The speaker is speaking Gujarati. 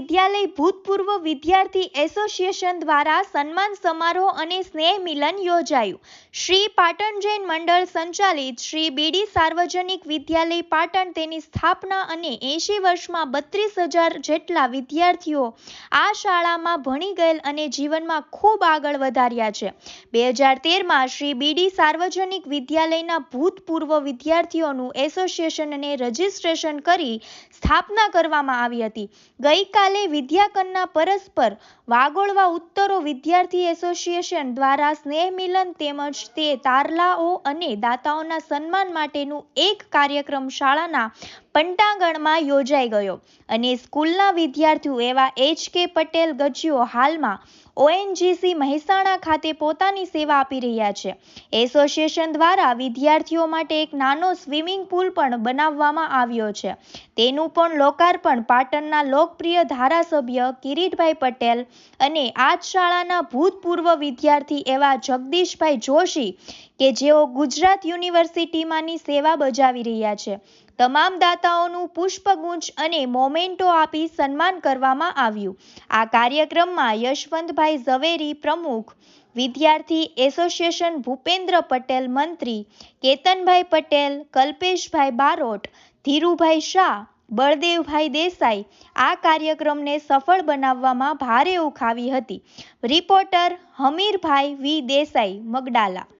વિદ્યાલય ભૂતપૂર્વ વિદ્યાર્થી એસોસિએશન દ્વારા સન્માન સમારોહ અને સ્નેહ મિલન યોજાયું. શ્રી પાટણ જૈન મંડળ સંચાલિત શ્રી બીડી સાર્વજનિક વિદ્યાલય પાટણ તેની સ્થાપના અને એંશી વર્ષમાં બત્રીસ હજાર જેટલા વિદ્યાર્થીઓ આ શાળામાં ભણી ગયેલ અને જીવનમાં ખૂબ આગળ વધાર્યા છે. બે હજાર તેરમાં શ્રી બીડી સાર્વજનિક વિદ્યાલયના ભૂતપૂર્વ વિદ્યાર્થીઓનું એસોસિએશન રજિસ્ટ્રેશન રજીસ્ટ્રેશન કરી સ્થાપના કરવામાં આવી હતી. ગઈકાલે વિદ્યાકન્યા પરસ્પર વાગોળવા ઉત્તરો વિદ્યાર્થી એસોસિએશન દ્વારા સ્નેહ મિલન તેમજ તે તારલાઓ અને દાતાઓના સન્માન માટેનું એક કાર્યક્રમ શાળાના પંટાગણમાં યોજાઈ ગયો અને સ્કૂલના વિદ્યાર્થીઓ એવા એચ કે પટેલ ગજ્યો હાલમાં ઓએનજીસી મહેસાણા ખાતે પોતાની સેવા આપી રહ્યા છે. એસોસિએશન દ્વારા વિદ્યાર્થીઓ માટે એક નાનો સ્વિમિંગ પુલ પણ બનાવવામાં આવ્યો છે. તેનું પણ લોકાર્પણ પાટણના લોકપ્રિય ધારાસભ્ય કિરીટભાઈ પટેલ અને આ શાળાના ભૂતપૂર્વ વિદ્યાર્થી એવા જગદીશભાઈ જોશી કે જેઓ ગુજરાત યુનિવર્સિટીમાંની સેવા બજાવી રહ્યા છે. તમામ દાતાઓનું પુષ્પગુચ્છ અને મોમેન્ટો આપી સન્માન કરવામાં આવ્યું. આ કાર્યક્રમમાં યશવંતભાઈ ઝવેરી પ્રમુખ, વિદ્યાર્થી એસોસિએશન ભૂપેન્દ્ર પટેલ મંત્રી, કેતનભાઈ પટેલ, કલ્પેશભાઈ બારોટ, ધીરુભાઈ શાહ, બળદેવભાઈ દેસાઈ આ કાર્યક્રમને સફળ બનાવવામાં ભારે ઉખાવી હતી. Reporter Hamirbhai V Desai, Magdalla.